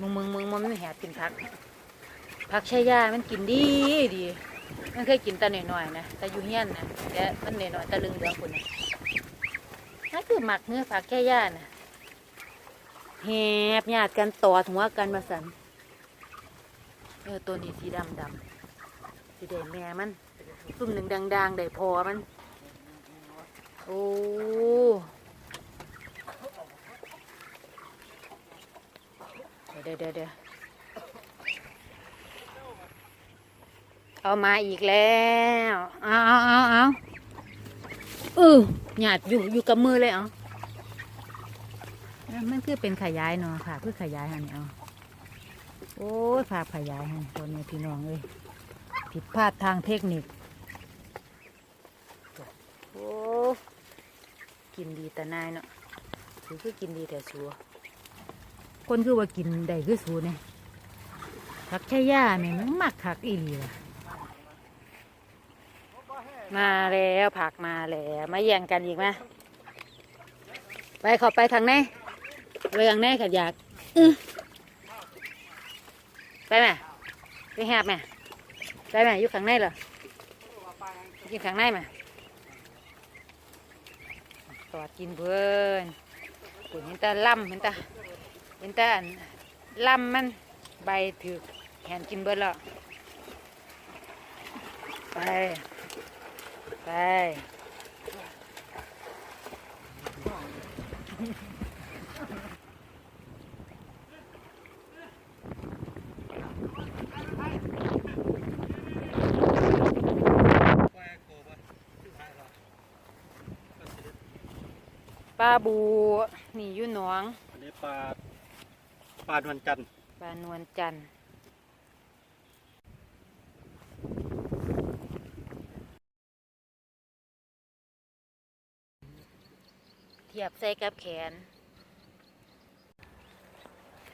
มึงมึงมึงมันไม่แหบกินผักผักชายามันกินดีดีมันเคยกินแต่หน่อยๆนะแต่อยู่เฮียนนะแต่มันหน่อยๆแต่ลึงเหลืองคนนะนั่นคือหมักเนื้อผักแค่ย่านะแหบญาติกันตอดหัวกันมาสันเออตัวนี้สีดำดำสีแดงแม่มันซุ่มหนึ่งดังๆได้พอมัน โอ้ ดี๋ยวเดี๋ยวเดี๋ยวเอามาอีกแล้วเอาเอาเอาเอาเออหยาดอยู่อยู่กับมือเลยเอาแล้วมันคือเป็นขยายเนาะค่ะเพื่อขยายหันเอาโอ้ยพาขยายหันตัวนี้พี่น้องเลยผิดพลาดทางเทคนิคโอ้กินดีแต่นายเนาะสูคือกินดีแต่สัว คนคือว่ากินได้คือสูเนี่ยผักชะย่าเนี่มันมักคักอีหลีว่ะมาแล้วผักมาแล้วมาแย่งกันอีกไหมไปขอไปทางไหนไปทางไหนขัดอยากไปไหมไปแหบไหมไปไหมอยู่ข้างในเหรออยู่ข้างในไหมตอดกินเพื่อนขุนเห็นแต่ล่ำเห็นแต่ เห็นแต่ลำมันใบถือแขนกินเบิดล้วไป ไปปลาบูนี่อยู่หนองอันนี้ปลา ปลานวลจันทร์ปลานวลจันทร์เทียบใส่กับแขน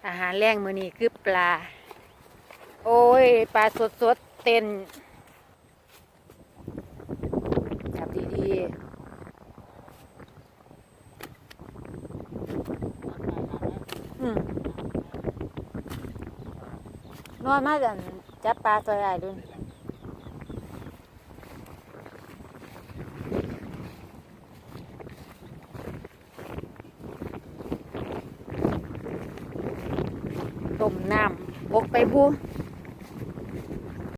อาหารแรงมือนี้คือปลา โอ้ย ปลาสดสดเต้นจับดีๆอืม นอนมาจันจับปลาตัวใหญ่ด้วยต้มน้ำบกไปพู